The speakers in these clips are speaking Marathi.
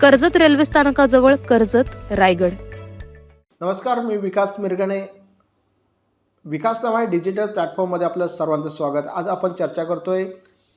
कर्जत रेल्वे स्थानकाजवळ कर्जत रायगड. नमस्कार मी विकास मिरगणे. विकास नाव आहे डिजिटल प्लॅटफॉर्ममध्ये आपलं सर्वांचं स्वागत. आज आपण चर्चा करतोय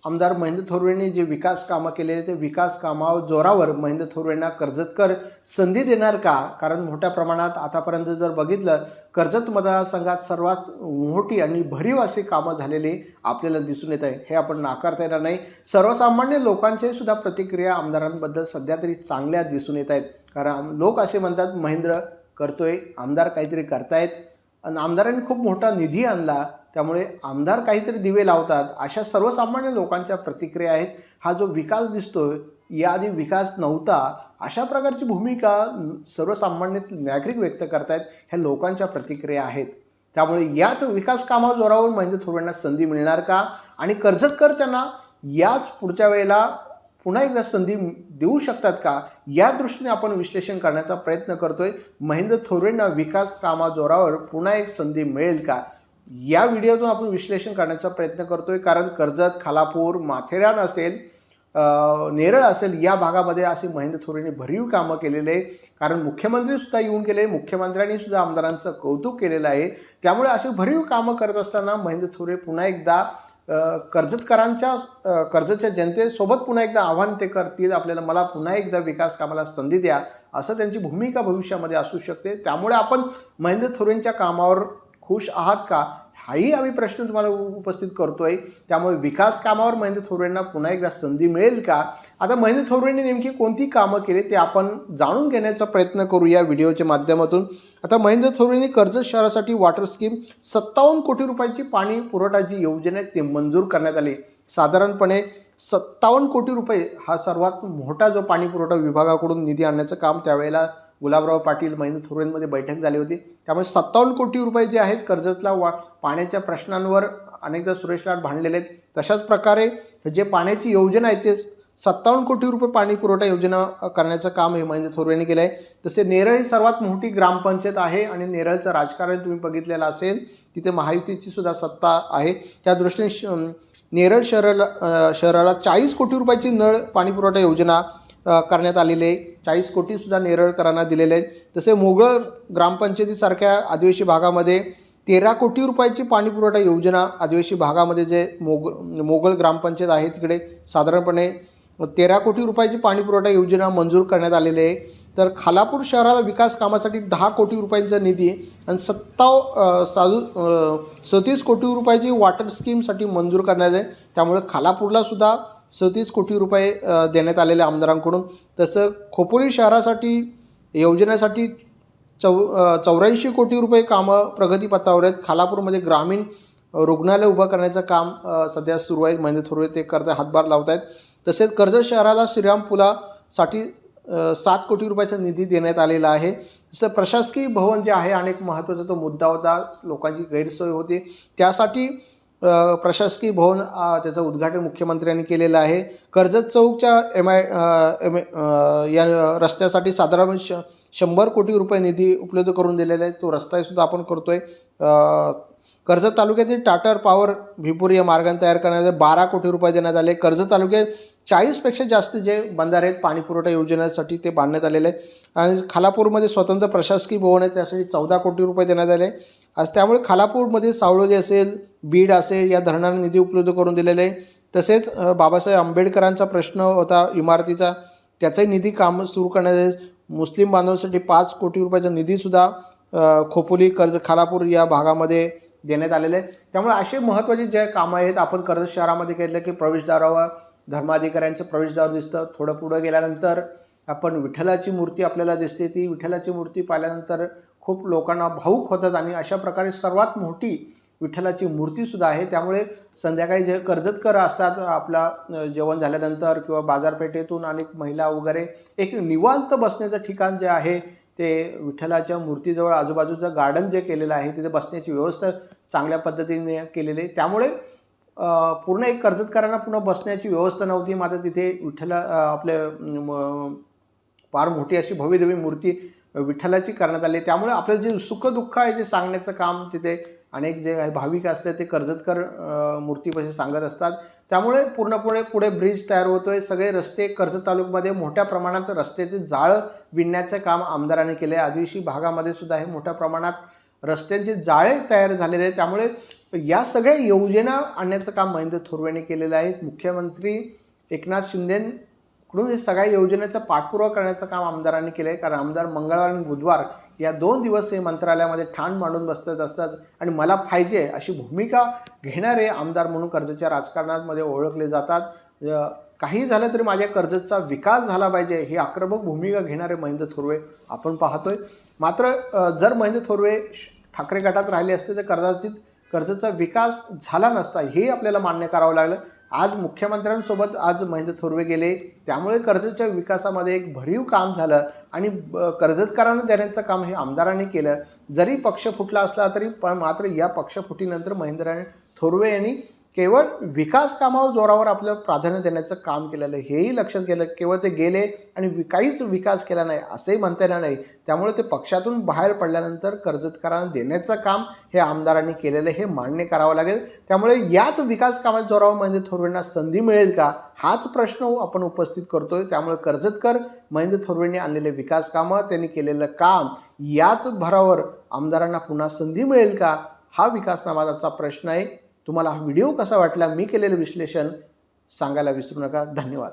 आमदार महेंद्र थोरवेंनी जे विकास कामं केलेले ते विकास कामावर जोरावर महेंद्र थोरवेंना कर्जतकर संधी देणार का? कारण मोठ्या प्रमाणात आतापर्यंत जर बघितलं कर्जत मतदारसंघात सर्वात मोठी आणि भरीव अशी कामं झालेली आपल्याला दिसून येत आहे. हे आपण नाकारता येणार नाही. सर्वसामान्य लोकांचे सुद्धा प्रतिक्रिया आमदारांबद्दल सध्या तरी चांगल्या दिसून येत आहेत. कारण लोक असे म्हणतात महेंद्र करतोय आमदार काहीतरी करतायत. आणि आमदारांनी खूप मोठा निधी आणला. त्यामुळे आमदार काहीतरी दिवे लावतात अशा सर्वसामान्य लोकांच्या प्रतिक्रिया आहेत. हा जो विकास दिसतोय याआधी विकास नव्हता. अशा प्रकारची भूमिका सर्वसामान्य नागरिक व्यक्त करतायत ह्या लोकांच्या प्रतिक्रिया आहेत. त्यामुळे याच विकास कामा जोरावर महेंद्र थोरवेंना संधी मिळणार का? आणि कर्जतकर त्यांना याच पुढच्या वेळेला पुन्हा एकदा संधी देऊ शकतात का? या दृष्टीने आपण विश्लेषण करण्याचा प्रयत्न करतोय. महेंद्र थोरवेंना विकास कामा जोरावर पुन्हा एक संधी मिळेल का? या व्हिडिओतून आपण विश्लेषण करण्याचा प्रयत्न करतोय. कारण कर्जत खालापूर माथेरान असेल नेरळ असेल या भागामध्ये असे महेंद्र थोरेंनी भरीव कामं केलेले आहे कारण मुख्यमंत्रीसुद्धा येऊन गेले मुख्यमंत्र्यांनी सुद्धा आमदारांचं कौतुक केलेलं आहे. त्यामुळे असे भरीव कामं करत असताना महेंद्र थोरे पुन्हा एकदा कर्जतकरांच्या कर्जतच्या जनतेसोबत पुन्हा एकदा आव्हान ते करतील. आपल्याला मला पुन्हा एकदा विकास कामाला संधी द्या. असं त्यांची भूमिका भविष्यामध्ये असू शकते. त्यामुळे आपण महेंद्र थोरेंच्या कामावर खुश आहात का? हाही आम्ही प्रश्न तुम्हाला उपस्थित उपस्थित करतोय. त्यामुळे विकास कामावर महेंद्र थोरवेंना पुन्हा एकदा संधी मिळेल का? आता महेंद्र थोरवेंनी नेमकी कोणती कामं केली ते आपण जाणून घेण्याचा प्रयत्न करू या व्हिडिओच्या माध्यमातून. आता महेंद्र थोरवेंनी कर्जत शहरासाठी वॉटर स्कीम सत्तावन्न कोटी रुपयाची पाणी पुरवठाची योजना आहे ते मंजूर करण्यात आली. साधारणपणे सत्तावन्न कोटी रुपये हा सर्वात मोठा जो पाणी पुरवठा विभागाकडून निधी आणण्याचं काम त्यावेळेला गुलाबराव पाटील महेंद्र थोरेंमध्ये बैठक झाली होती. त्यामुळे सत्तावन्न कोटी रुपये जे आहेत कर्जतला वा पाण्याच्या प्रश्नांवर अनेकदा सुरेश लाट भांडलेले आहेत. तशाच प्रकारे जे पाण्याची योजना आहे ते सत्तावन्न कोटी रुपये पाणी पुरवठा योजना करण्याचं काम हे महेंद्र थोरवेंनी केलं आहे. तसे नेरळ ही सर्वात मोठी ग्रामपंचायत आहे आणि नेरळचं राजकारण तुम्ही बघितलेलं असेल तिथे महायुतीची सुद्धा सत्ता आहे. त्या दृष्टीने श नेरळ शहराला शहराला चाळीस कोटी रुपयाची नळ पाणी पुरवठा योजना करण्यात आलेले आहे. चाळीस कोटीसुद्धा नेरळकरांना दिलेले आहेत. तसे मोगळ ग्रामपंचायतीसारख्या आदिवासी भागामध्ये तेरा कोटी रुपयाची पाणीपुरवठा योजना आदिवासी भागामध्ये जे मोग मोगल ग्रामपंचायत आहे तिकडे साधारणपणे तेरा कोटी रुपयाची पाणीपुरवठा योजना मंजूर करण्यात आलेली आहे. तर खालापूर शहराला विकास कामासाठी दहा कोटी रुपयांचा निधी आणि सत्ताव साजू सतीस कोटी रुपयाची वॉटर स्कीमसाठी मंजूर करण्यात आहे. त्यामुळे खालापूरला सदतीस सतीस कोटी रुपये देण्यात आलेले आमदारांकडून. तसं खोपोली शहरासाठी योजनेसाठी चौ चौऱ्याऐंशी कोटी रुपये कामं प्रगतीपथावर आहेत. खालापूरमध्ये ग्रामीण रुग्णालय उभं करण्याचं काम सध्या सुरू आहे. महेंद्र थोरवे ते करता हातभार लावत आहेत तसेच कर्जत शहराला श्रीराम पुलासाठी सात कोटी रुपयाचा निधी देण्यात आलेला आहे. तसं प्रशासकीय भवन जे आहे अनेक महत्त्वाचा तो मुद्दा होता. लोकांची गैरसोय होती. त्यासाठी प्रशासकीय भवन त्याचं उद्घाटन मुख्यमंत्र्यांनी केलेलं आहे. कर्जत चौकच्या एम आय एम या रस्त्यासाठी साधारण श शंभर कोटी रुपये निधी उपलब्ध करून दिलेला आहे. तो रस्ताहीसुद्धा आपण करतो आहे कर्जत तालुक्यातील टाटर पॉवर भिपुरी या मार्गाने तयार करण्याचे बारा कोटी रुपये देण्यात आले. कर्जत तालुक्यात चाळीसपेक्षा जास्त जे बंधारे आहेत पाणी पुरवठा योजनेसाठी ते बांधण्यात आलेले आहे आणि खालापूरमध्ये स्वतंत्र प्रशासकीय भवन आहे त्यासाठी चौदा कोटी रुपये देण्यात आले आज त्यामुळे खालापूरमध्ये सावळोली असेल बीड असेल या धरणांना निधी उपलब्ध करून दिलेला आहे तसेच बाबासाहेब आंबेडकरांचा प्रश्न होता इमारतीचा त्याचाही निधी काम सुरू करण्यात मुस्लिम बांधवांसाठी पाच कोटी रुपयाचा निधीसुद्धा खोपोली कर्ज खालापूर या भागामध्ये देण्यात आलेले आहे त्यामुळे असे महत्त्वाचे जे कामं आहेत आपण कर्ज शहरामध्ये केलं की प्रवेशद्वारावर धर्माधिकाऱ्यांचं प्रवेशद्वार दिसतं. थोडं पुढं गेल्यानंतर आपण विठ्ठलाची मूर्ती आपल्याला दिसते. ती विठ्ठलाची मूर्ती पाहिल्यानंतर खूप लोकांना भाऊक होतात आणि अशा प्रकारे सर्वात मोठी विठ्ठलाची मूर्तीसुद्धा आहे. त्यामुळे संध्याकाळी जे कर्जतकर असतात आपला जेवण झाल्यानंतर किंवा बाजारपेठेतून अनेक महिला वगैरे एक निवांत बसण्याचं ठिकाण जे आहे ते विठ्ठलाच्या मूर्तीजवळ आजूबाजूचं गार्डन जे केलेलं आहे तिथे बसण्याची व्यवस्था चांगल्या पद्धतीने केलेली आहे. त्यामुळे पूर्ण एक कर्जतकरांना पुन्हा बसण्याची व्यवस्था नव्हती. मात्र तिथे विठ्ठला अ, आपले फार मोठी अशी भव्यदेवी मूर्ती विठ्ठलाची करण्यात आली. त्यामुळे आपलं जे सुखदुःख आहे जे सांगण्याचं काम तिथे अनेक जे आहे भाविक असतात ते कर्जतकर मूर्तीपाशी सांगत असतात. त्यामुळे पूर्णपणे पुढे ब्रिज तयार होतो आहे सगळे रस्ते कर्जत तालुक्यामध्ये मोठ्या प्रमाणात रस्त्याचे जाळं विणण्याचं काम आमदारांनी केलं आहे आदिवासी भागामध्ये सुद्धा हे मोठ्या प्रमाणात रस्त्यांचे जाळे तयार झालेले आहेत. त्यामुळे या सगळ्या योजना आणण्याचं काम महेंद्र थोरवेने केलेलं आहे. मुख्यमंत्री एकनाथ शिंदेकडून हे सगळ्या योजनेचा पाठपुरावा करण्याचं काम आमदारांनी केलं आहे कारण आमदार मंगळवार आणि बुधवार या दोन दिवस हे मंत्रालयामध्ये ठाण मांडून बसत असतात. आणि मला पाहिजे अशी भूमिका घेणारे आमदार म्हणून कर्जच्या राजकारणामध्ये ओळखले जातात. काही झालं तरी माझ्या कर्जतचा विकास झाला पाहिजे. ही आक्रमक भूमिका घेणारे महेंद्र थोरवे आपण पाहतोय. मात्र जर महेंद्र थोरवे श- ठाकरे गटात राहिले असते तर कदाचित कर्जतचा विकास झाला नसता हे आपल्याला मान्य करावं लागलं. आज मुख्यमंत्र्यांसोबत आज महेंद्र थोरवे गेले. त्यामुळे कर्जतच्या विकासामध्ये एक भरीव काम झालं आणि ब- देण्याचं काम हे आमदारांनी केलं. जरी पक्ष फुटला असला तरी पण मात्र या पक्षफुटीनंतर महेंद्र थोरवे यांनी केवळ विकास कामावर जोरावर आपलं प्राधान्य देण्याचं काम केलेलं हेही लक्षात गेलं केवळ ते गेले आणि काहीच विकास केला नाही असंही म्हणता येणार नाही. त्यामुळे ते पक्षातून बाहेर पडल्यानंतर कर्जतकारांना देण्याचं काम हे आमदारांनी केलेलं हे मान्य करावं लागेल. त्यामुळे याच विकास कामाच्या जोरावर म्हणजे थोरवेंना संधी मिळेल का? हाच प्रश्न आपण उपस्थित करतोय. त्यामुळे कर्जतकर महेंद्र थोरवेंनी आणलेले विकास कामं त्यांनी केलेलं काम याच भरावर आमदारांना पुन्हा संधी मिळेल का? हा विकास नावाचा प्रश्न आहे. तुम्हाला हा व्हिडिओ कसा वाटला मी केलेलं विश्लेषण सांगायला विसरू नका. धन्यवाद.